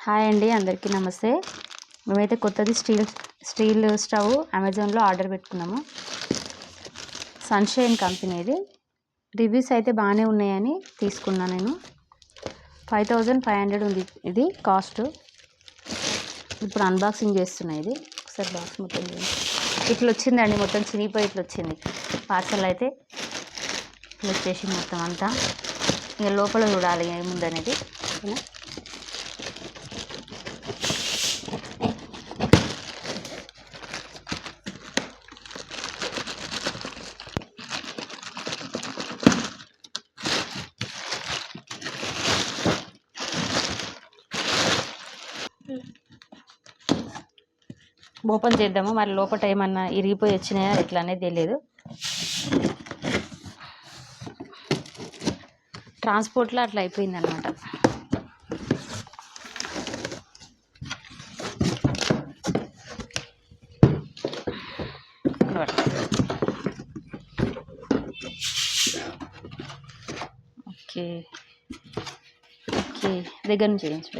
Hi అండి అందరికీ నమస్తే. మేమైతే కొత్తది స్టీల్ స్టీల్ స్టవ్ అమెజాన్లో ఆర్డర్ పెట్టుకున్నాము. సన్షైన్ కంపెనీది రివ్యూస్ అయితే బాగానే ఉన్నాయని తీసుకున్నా నేను. ఫైవ్ థౌజండ్ ఫైవ్ హండ్రెడ్ ఉంది ఇది కాస్ట్. ఇప్పుడు అన్బాక్సింగ్ చేస్తున్నా ఇది. ఒకసారి బాక్స్ మొత్తం ఇట్లా వచ్చిందండి మొత్తం చినిగిపోయి ఇట్లా వచ్చింది పార్సల్ అయితే ఇట్లా వచ్చేసి మొత్తం అంతా. ఇక లోపల చూడాలి ఏముందనేది. ఓకేనా? ఓపెన్ చేద్దాము. మరి లోపల ఏమన్నా ఇరిగిపోయి వచ్చినాయా? ఎట్లా అనేది తెలియదు. ట్రాన్స్పోర్ట్లో అట్లా అయిపోయింది అనమాట ఓకే. ఓకే. దగ్గర నుంచి చేయించి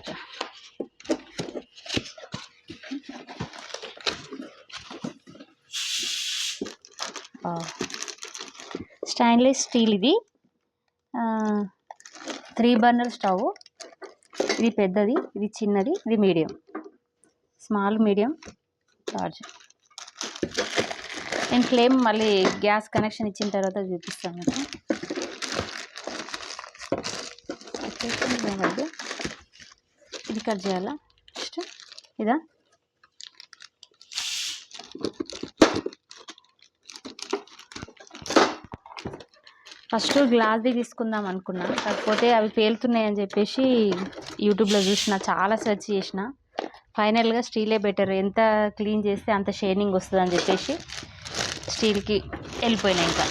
స్టైన్లెస్ స్టీల్ ఇది. Three burner stove. ఇది పెద్దది ఇది చిన్నది ఇది మీడియం. Small medium large. నేను ఫ్లేమ్ మళ్ళీ గ్యాస్ కనెక్షన్ ఇచ్చిన తర్వాత చూపిస్తాను మీకు. ఇది కట్ చేయాలా? నెక్స్ట్ ఇదా? ఫస్ట్ గ్లాస్ది తీసుకుందాం అనుకున్నా. కాకపోతే అవి పేలుతున్నాయని అని చెప్పేసి యూట్యూబ్లో చూసిన చాలా సెర్చ్ చేసిన. ఫైనల్గా స్టీలే బెటర్. ఎంత క్లీన్ చేస్తే అంత షైనింగ్ వస్తుంది అని చెప్పేసి స్టీల్కి వెళ్ళిపోయినాయి ఇంకా.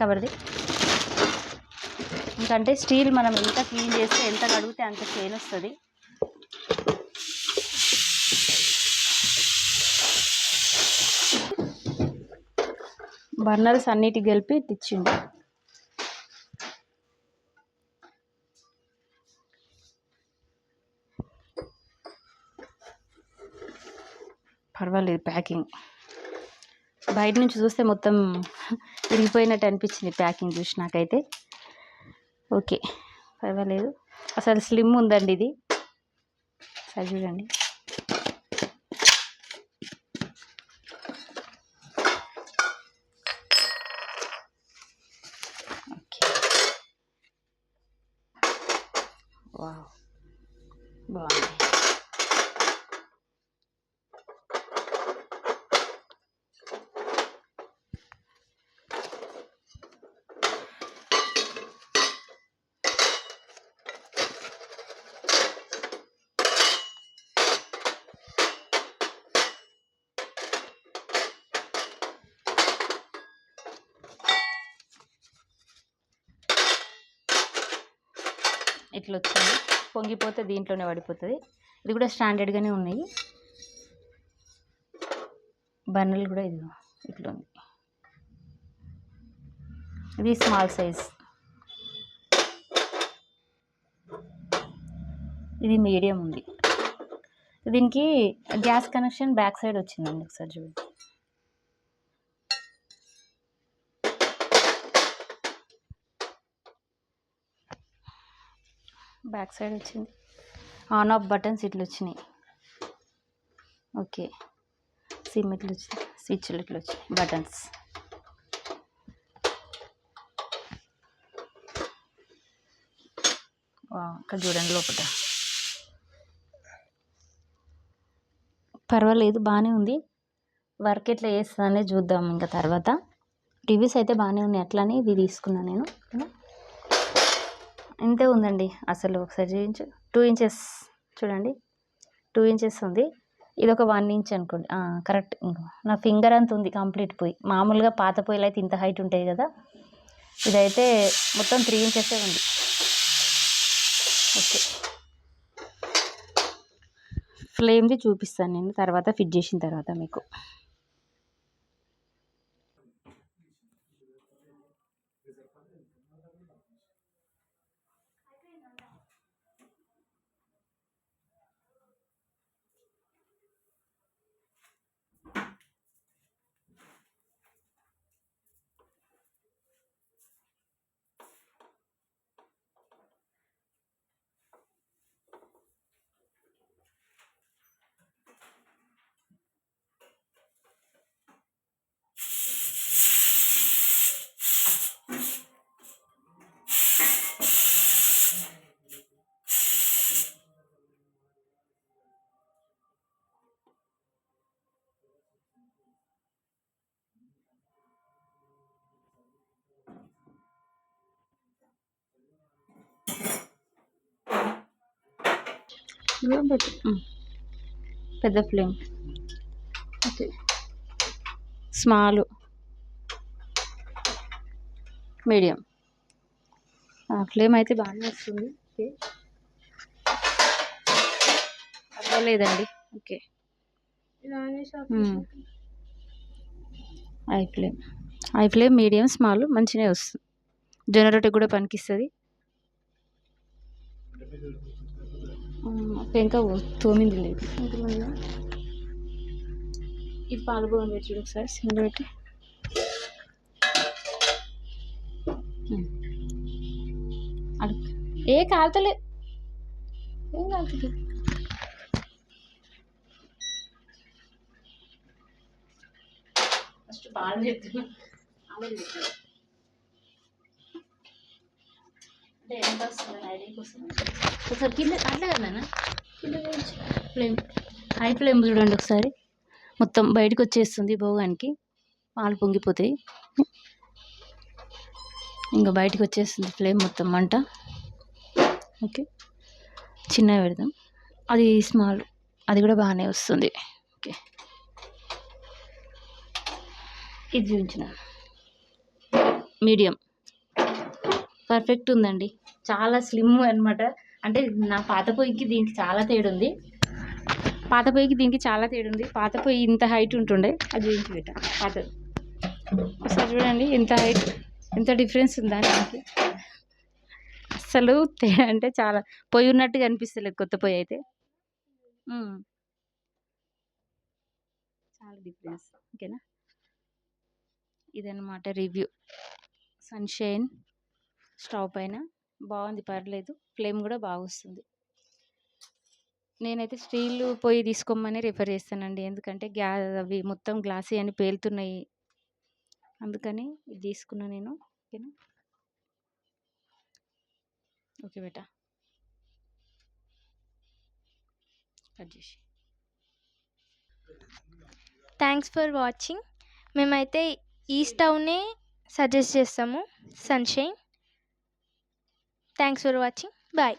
కవర్ది ఇంకంటే స్టీల్ మనం ఎంత క్లీన్ చేస్తే ఎంత కడిగితే అంత షైన్ వస్తుంది. బర్నర్స్ అన్నిటి కలిపి తెచ్చిండు. పర్వాలేదు ప్యాకింగ్. బయట నుంచి చూస్తే మొత్తం విరిగిపోయినట్టు అనిపించింది ప్యాకింగ్ చూసి నాకైతే. ఓకే పర్వాలేదు. అసలు స్లిమ్ ఉందండి ఇది. సరే చూడండి. ఇట్లా వచ్చింది పొంగిపోతే దీంట్లోనే పడిపోతుంది. ఇది కూడా స్టాండర్డ్గానే ఉన్నాయి. బన్నలు కూడా ఇది ఇట్లా ఉంది ఇది స్మాల్ సైజ్. ఇది మీడియం ఉంది. దీనికి గ్యాస్ కనెక్షన్ బ్యాక్ సైడ్ వచ్చిందండి ఒకసారి చూడండి బ్యాక్ సైడ్ వచ్చింది. ఆన్ ఆఫ్ బటన్స్ ఇట్లా వచ్చినాయి. ఓకే సిమ్ ఇట్లా వచ్చింది స్విచ్లు ఇట్లా వచ్చినాయి. బటన్స్ ఇక్కడ చూడండి లోపల పర్వాలేదు బాగానే ఉంది. వర్క్ ఎట్లా చేస్తుందనే చూద్దాం ఇంకా తర్వాత. రివ్యూస్ అయితే బాగానే ఉన్నాయి. అట్లానే ఇది తీసుకున్నాను నేను. ఇంతే ఉందండి. అసలు ఒకసారి చూపించు. టూ ఇంచెస్ చూడండి. టూ ఇంచెస్ ఉంది. ఇది ఒక వన్ ఇంచ్ అనుకోండి. కరెక్ట్. నా ఫింగర్ అంత ఉంది కంప్లీట్ పొయ్యి. మామూలుగా పాత పొయ్యిలు అయితే ఇంత హైట్ ఉంటాయి కదా. ఇదైతే మొత్తం త్రీ ఇంచెసే ఉంది. ఓకే. ఫ్లేమ్ది చూపిస్తాను నేను. తర్వాత ఫిట్ చేసిన తర్వాత మీకు. దూరం పెట్టు. పెద్ద flame. Okay. Small. Medium. Flame అయితే బాగానే వస్తుంది. ఓకే. అవ్వలేదండి. Okay. High flame. High flame medium small మంచిగా వస్తుంది. జొన్న కూడా పనికిస్తుంది. ఇంకా తోమింది లేదు? ఇది పాలు బాగుంది చూడు ఒకసారి సిమ్లో పెట్టి. ఏ కాలుతలే. ఏం కాలుతుంది? ఫస్ట్ పాలు చెప్తున్నా. ఆమె చెప్తున్నా. ఒకసారి కింద అట్లా కదా ఫ్లేమ్ హై ఫ్లేమ్ చూడండి ఒకసారి. మొత్తం బయటకు వచ్చేస్తుంది భోగానికి. పాలు పొంగిపోతాయి. ఇంకా బయటకు వచ్చేస్తుంది ఫ్లేమ్ మొత్తం మంట. ఓకే చిన్నగా పెడదాం. అది స్మాల్ అది కూడా బాగానే వస్తుంది. ఓకే ఇది చూపించిన. మీడియం పర్ఫెక్ట్ ఉందండి. చాలా స్లిమ్ అనమాట అంటే నా పాత పొయ్యికి దీనికి చాలా తేడు ఉంది పాత పొయ్యికి దీనికి చాలా తేడుంది. ఉంది పాత పొయ్యి ఇంత హైట్ ఉంటుండే అది చూపించి పెట్ట పాత. ఒకసారి చూడండి ఇంత హైట్ ఎంత డిఫరెన్స్ ఉందా దానికి? అసలు తేడా అంటే చాలా పొయ్యి ఉన్నట్టుగా అనిపిస్తలేదు కొత్త పొయ్యి అయితే. చాలా డిఫరెన్స్ ఓకేనా? ఇదన్నమాట రివ్యూ. సన్షైన్. స్టవ్ పైన బాగుంది పర్లేదు. ఫ్లేమ్ కూడా బాగా వస్తుంది నేనైతే స్టీల్ పొయ్యి తీసుకోమని రిఫర్ చేస్తానండి. ఎందుకంటే గ్యా అవి మొత్తం గ్లాసీ అని పేలుతున్నాయి. అందుకని ఇది తీసుకున్నా నేను. ఓకేనా? ఓకే బేటా. కట్ చేసి. Thanks for watching. మేమైతే ఈ స్టవ్నే సజెస్ట్ చేస్తాము. Sunshine. Thanks for watching bye